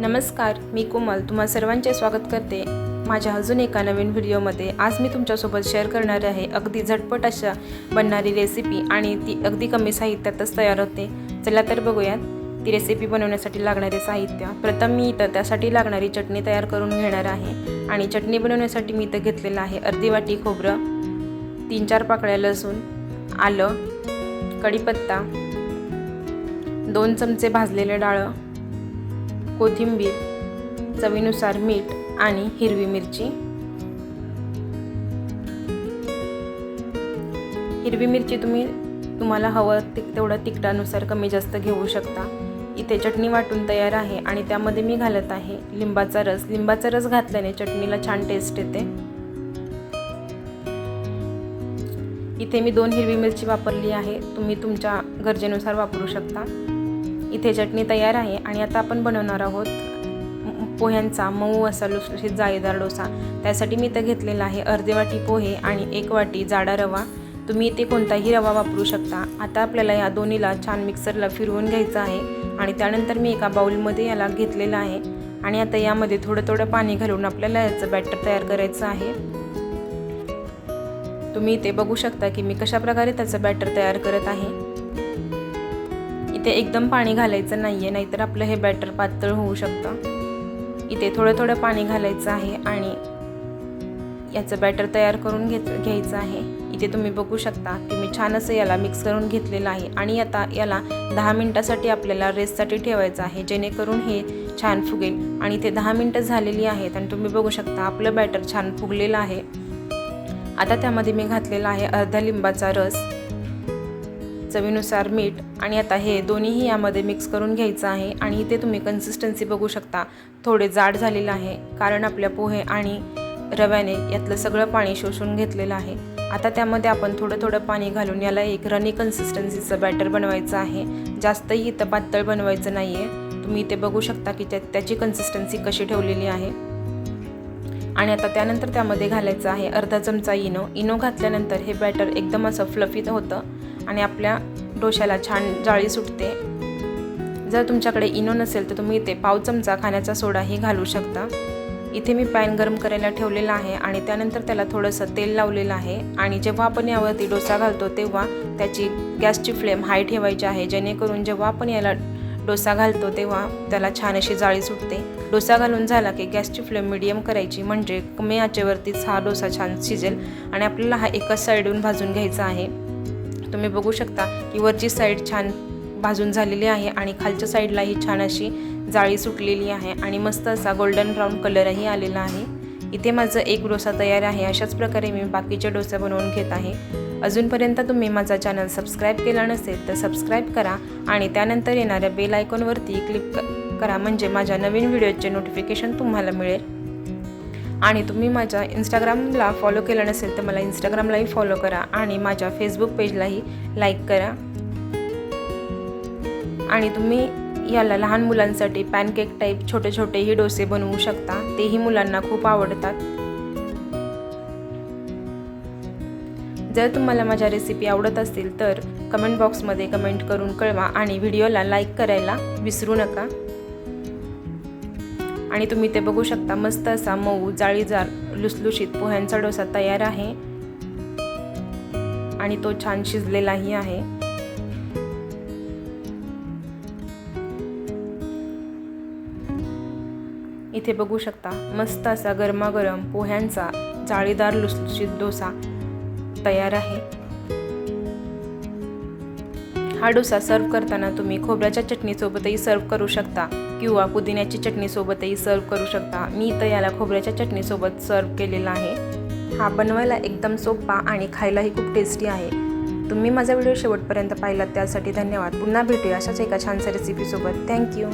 नमस्कार मी कोमल. तुम्हा सर्वांचे स्वागत करते. माझ्या अजून एका नवीन व्हिडिओमध्ये आज मी तुमच्यासोबत शेअर करणार आहे अगदी झटपट अशा बनणारी रेसिपी आणि ती अगदी कमी साहित्यातच तयार होते. चला तर बघूयात. ती रेसिपी बनवण्यासाठी लागणारे साहित्य. प्रथम मी इथं त्यासाठी लागणारी चटणी तयार करून घेणार आहे आणि चटणी बनवण्यासाठी मी इथं घेतलेलं आहे अर्धी वाटी खोबरं तीन चार पाकळ्या लसूण आलं कढीपत्ता दोन चमचे भाजलेले डाळं कोथिंबीर चवीनुसार मीठ आणि हिरवी मिरची. हिरवी मिरची तुम्ही तुम्हाला हवं ते तेवढं तिखटानुसार कमी जास्त घेऊ शकता. इथे चटणी वाटून तयार आहे आणि त्यामध्ये मी घालत आहे लिंबाचा रस. लिंबाचा रस घातल्याने चटणीला छान टेस्ट येते. इथे मी दोन हिरवी मिरची वापरली आहे. तुम्ही तुमच्या गरजेनुसार वापरू शकता. इथे चटणी तयार आहे आणि आता आपण बनवणार आहोत पोह्यांचा मऊ असा लुसलुशीत जाळीदार डोसा. त्यासाठी मी इथं घेतलेला आहे अर्धे वाटी पोहे आणि एक वाटी जाडा रवा. तुम्ही इथे कोणताही रवा वापरू शकता. आता आपल्याला या दोन्हीला छान मिक्सरला फिरवून घ्यायचं आहे आणि त्यानंतर मी एका बाऊलमध्ये याला घेतलेलं आहे. आणि आता यामध्ये थोडं थोडं पाणी घालून आपल्याला याचं बॅटर तयार करायचं आहे. तुम्ही इथे बघू शकता की मी कशा प्रकारे त्याचं बॅटर तयार करत आहे. इथे एकदम पाणी घालायचं नाही आहे नाहीतर आपलं हे बॅटर पातळ होऊ शकतं. इथे थोडं थोडं पाणी घालायचं आहे आणि याचं बॅटर तयार करून घेत घ्यायचं आहे. इथे तुम्ही बघू शकता की मी छान असं याला मिक्स करून घेतलेलं आहे आणि आता याला दहा मिनटासाठी आपल्याला रेस्टसाठी ठेवायचं आहे जेणेकरून हे छान फुगेल. आणि इथे दहा मिनटं झालेली आहेत आणि तुम्ही बघू शकता आपलं बॅटर छान फुगलेलं आहे. आता त्यामध्ये मी घातलेला आहे अर्धा लिंबाचा रस. चवीनुसार मीठ आणि आता हे दोन्हीही यामध्ये मिक्स करून घ्यायचं आहे आणि इथे तुम्ही कन्सिस्टन्सी बघू शकता. थोडे जाड झालेलं आहे कारण आपल्या पोहे आणि रव्याने यातलं सगळं पाणी शोषून घेतलेलं आहे. आता त्यामध्ये आपण थोडं थोडं पाणी घालून याला एक रनी कन्सिस्टन्सीचं बॅटर बनवायचं आहे. जास्तही इथं पातळ बनवायचं नाही आहे तुम्ही इथे बघू शकता की त्या त्याची कन्सिस्टन्सी कशी ठेवलेली आहे. आणि आता त्यानंतर त्यामध्ये घालायचं आहे अर्धा चमचा इनो. इनो घातल्यानंतर हे बॅटर एकदम असं फ्लफीत होतं. आणि आपल्या डोश्याला छान जाळी सुटते. जर तुमच्याकडे इनो नसेल तर तुम्ही इथे पाव चमचा खाण्याचा सोडाही घालू शकता. इथे मी पॅन गरम करायला ठेवलेला आहे आणि त्यानंतर त्याला थोडंसं तेल लावलेलं आहे. आणि जेव्हा आपण यावरती डोसा घालतो तेव्हा त्याची गॅसची फ्लेम हाय ठेवायची आहे. जेणेकरून जेव्हा आपण याला डोसा घालतो तेव्हा त्याला छान अशी जाळी सुटते. डोसा घालून झाला की गॅसची फ्लेम मिडियम करायची. म्हणजे कमी आचेवरतीच हा डोसा छान शिजेल आणि आपल्याला हा एकाच साईडून भाजून घ्यायचा आहे. तुम्ही बघू शकता की वरची साईड छान भाजून झालेली आहे आणि खालच्या साईडलाही छान अशी जाळी सुटलेली आहे आणि मस्त असा गोल्डन ब्राऊन कलरही आलेला आहे. इथे माझं एक डोसा तयार आहे. अशाच प्रकारे मी बाकीचे डोसे बनवून घेत आहे. अजूनपर्यंत तुम्ही माझा चॅनल सबस्क्राईब केला नसेल तर सबस्क्राईब करा आणि त्यानंतर येणाऱ्या बेल आयकॉनवरती क्लिक करा. म्हणजे माझ्या नवीन व्हिडिओचे नोटिफिकेशन तुम्हाला मिळेल. आणि तुम्ही माझ्या इंस्टाग्रामला फॉलो केलं नसेल तर मला इंस्टाग्रामलाही फॉलो करा आणि माझ्या फेसबुक पेजलाही लाईक करा. आणि तुम्ही याला लहान मुलांसाठी पॅनकेक टाईप छोटे छोटेही डोसे बनवू शकता. तेही मुलांना खूप आवडतात. जर तुम्हाला माझ्या रेसिपी आवडत असतील तर कमेंट बॉक्समध्ये कमेंट करून कळवा आणि व्हिडिओला लाईक करायला विसरू नका. आणि तुम्ही ते बघू शकता. मस्त असा मऊ जाळीजार लुसलुशीत पोह्यांचा डोसा तयार आहे. आणि तो छान शिजलेलाही आहे. इथे बघू शकता मस्त असा गरमागरम पोह्यांचा जाळीदार लुसलुशीत डोसा तयार आहे. हा डोसा सर्व करताना तुम्ही खोबऱ्याच्या चटणीसोबतही सर्व करू शकता. किंवा पुदिन्याची चटणीसोबतही सर्व करू शकता. मी इथं याला खोबऱ्याच्या चटणीसोबत सर्व केलेला आहे. हा बनवायला एकदम सोपा आणि खायलाही खूप टेस्टी आहे. तुम्ही माझा व्हिडिओ शेवटपर्यंत पाहिलात त्यासाठी धन्यवाद. पुन्हा भेटूया अशाच एका छानशा रेसिपीसोबत थँक्यू